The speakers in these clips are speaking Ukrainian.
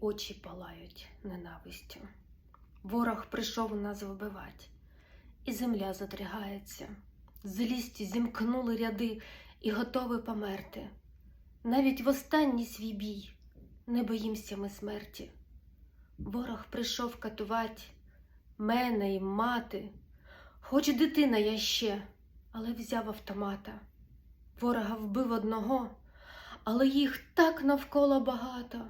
очі палають ненавистю. Ворог прийшов нас вбивать, і земля задригається. Злісті зімкнули ряди і готові померти. Навіть в останній свій бій не боїмося ми смерті. Ворог прийшов катувати мене і мати, хоч дитина я ще, але взяв автомата. Ворога вбив одного, але їх так навколо багато.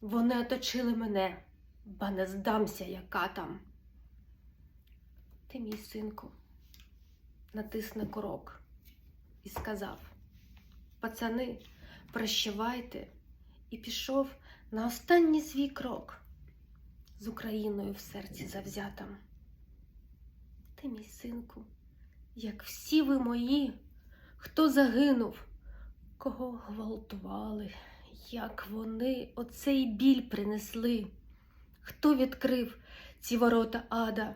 Вони оточили мене, ба не здамся, яка там. Ти, мій синку, натисне курок і сказав: Пацани, прощавайте, і пішов на останній свій крок з Україною в серці завзятам. Ти, мій синку, як всі ви мої, хто загинув, кого гвалтували, як вони оцей біль принесли, хто відкрив ці ворота ада.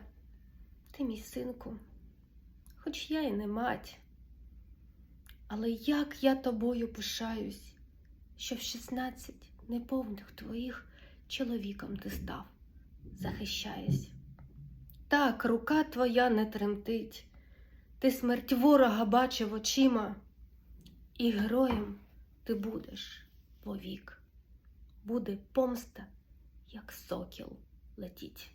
Ти, мій синку, хоч я й не мать, але як я тобою пишаюсь, що в шістнадцять неповних твоїх чоловіком ти став, захищаясь. Так, рука твоя не тремтить, ти смерть ворога бачив очима, і героєм ти будеш повік. Буде помста, як сокіл летіть.